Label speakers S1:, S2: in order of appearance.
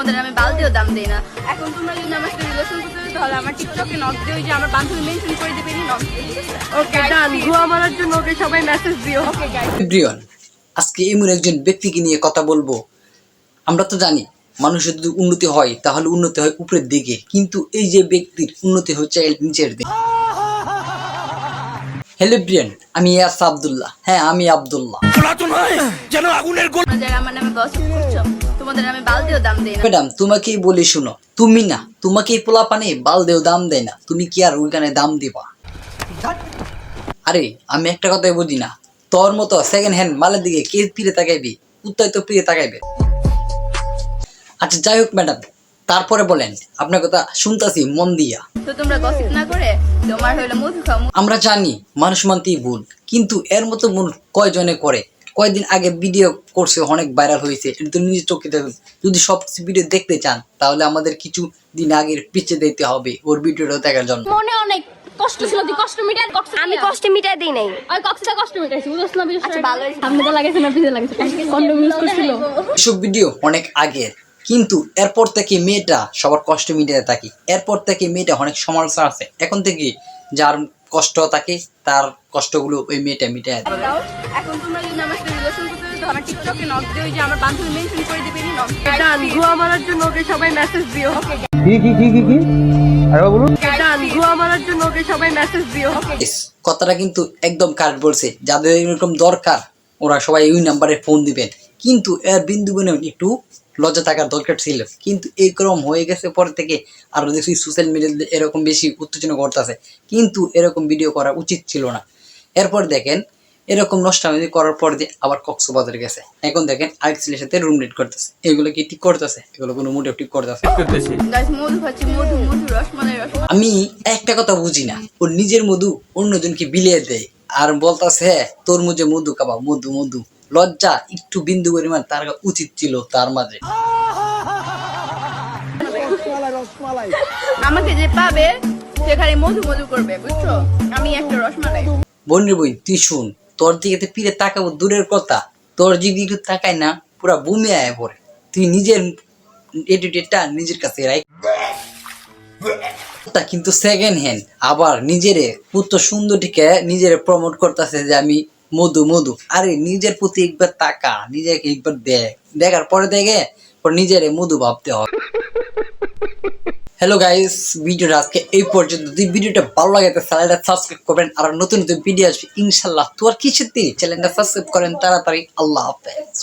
S1: তোমাদের আমি বালতিও দাম দেই না। এখন তোমরা যদি আমার সাথে রিলেশন করতে তাহলে আমার টিকটকে নক দিও যে আমার বান্ধবী মেনশন করে দিবে নি নক দিও ঠিক আছে?
S2: ওকে ডান গুয়া মারার জন্য ওকে সবাই মেসেজ দিও।
S1: ওকে গাইস
S3: ব্রিয়ন আজকে এমন একজন ব্যক্তিকে নিয়ে কথা বলব। আমরা তো জানি মানুষের যদি উন্নতি হয় তাহলে উন্নতি হয় উপরের দিকে। কিন্তু এই যে ব্যক্তির উন্নতি হচ্ছে এর নিচের দিকে। হ্যালো ব্রিয়ান আমি ইয়াস আব্দুল্লাহ। হ্যাঁ আমি আব্দুল্লাহ।
S1: তোমরা যারা আমার নামে গসিপ করছ তোমাদের আমি দাম দেই না।
S3: ম্যাডাম তোমাকেই বলি শুনো তুমি না তোমাকেই পোলা পানে বাল দেও দাম দেয় না তুমি কি আর ওইখানে দাম দিবা? আরে আমি একটা কথাই বুঝি না তোর মতো সেকেন্ড হ্যান্ড মালের দিকে কে পিড়ে তাকাইবি? উত্তয় তো পিড়ে তাকাইবে। আচ্ছা যাই হোক ম্যাডাম তারপরে বলেন আপনার কথা শুনতাছি মন দিয়া।
S1: তো তোমরা গসিপ না করে তোমার হইল মধু খাও
S3: আমরা জানি মানুষ মানতেই ভুল কিন্তু এর মতো ভুল কয়জনে করে? কয়দিন আগে ভিডিও করছে অনেক ভাইরাল হয়েছে। এটা তো নিজের চোখে যদি সব ভিডিও দেখতে চান তাহলে আমাদের কিছু দিন আগের পিছিয়ে দিতে হবে। ওর ভিডিওটা দেখার জন্য।
S4: মনে অনেক কষ্ট ছিল তুই কষ্ট মিটার আমি কষ্ট মিটার দিই নাই। ওই কষ্টটা কষ্ট মিটাইছি বুঝছ না বুঝছ
S1: আচ্ছা, ভালো
S4: সামনে তো লাগাইছে না পিছে লাগাইছে। কন্ডম ইউজ করছিল।
S3: এসব ভিডিও অনেক আগের। কিন্তু এরপর থেকে মেয়েটা সবার কষ্ট মিটাতে থাকি। এরপর থেকে মেয়েটা অনেক সমালোচনা আছে। এখন থেকে যার কষ্ট থাকে তার কষ্টগুলো ওই মেয়েটা মিটায় দেয়।
S1: দাও এখন তোমরা যদি আমার সাথে রিলেশন করতে আমার টিকটকে নক দিও যে আমার বান্ধবী মেনশন করে দিবে নি নক
S2: ডান গুয়া মারার জন্য ওকে সবাই মেসেজ দিও।
S5: কি কি কি কি কি? আরেকবার বলুন।
S2: ডান গুয়া মারার জন্য ওকে সবাই মেসেজ দিও।
S3: কথাটা কিন্তু একদম কারেক্ট বলছে। যাদের এরকম দরকার ওরা সবাই ওই নাম্বারে ফোন দিবেন। কিন্তু এর বিন্দু বিন্দু একটু লজ্জা থাকার দরকার ছিল। কিন্তু এই ক্রম হয়ে গেছে পরে থেকে আরও দেখছি সোশ্যাল মিডিয়াতে এরকম বেশি উত্তেজনা করতেছে। কিন্তু এরকম ভিডিও করা উচিত ছিল না। এরপর দেখেন এরকম নষ্টামি করার পর দিয়ে আবার কক্সবাজার গেছে। এখন দেখেন আরেক ছেলের সাথে রুম রেট করতেছে। এগুলো কি ঠিক করতেছে? এগুলো কোনো মোটেও ঠিক করতেছে আমি একটা কথা বুঝি না। ওর নিজের মধু অন্যজনকে বিলিয়ে দেয় আর বলতাছে হ্যাঁ তোর মুজে মধু খাবা মধু মধু। লজ্জা একটু বিন্দু পরিমাণ তার উচিত ছিল তার মাঝে।
S1: আমাকে যে পাবে সে খালি মধু মধু করবে বুঝছ? আমি একটা রসমালাই।
S3: বন্যের বই তুই শুন তোর দিকে তো পিড়ে তাকাবো, দূরের কথা। তোর যদি একটু তাকাই না, পুরা বুমে আয় পড়ে। তুই নিজের এটিটিউডটা নিজের কাছে রাখ। কিন্তু সেকেন্ড হ্যান্ড আবার নিজেরে পুত্র সুন্দরীকে নিজের প্রমোট করতেছে যে আমি মধু মধু। আরে নিজের প্রতি একবার তাকা, নিজেকে একবার দেখ। দেখার পরে দেখে, পর নিজেরে মধু ভাবতে হবে হ্যালো গাইস ভিডিওটা আজকে এই পর্যন্ত। যদি ভিডিওটা ভালো লাগে, তো চ্যানেলটা সাবস্ক্রাইব করবেন। আর নতুন নতুন ভিডিও আসবে ইনশাল্লাহ তো আর কিসের চ্যানেলটা সাবস্ক্রাইব করেন তাড়াতাড়ি। আল্লাহ হাফেজ।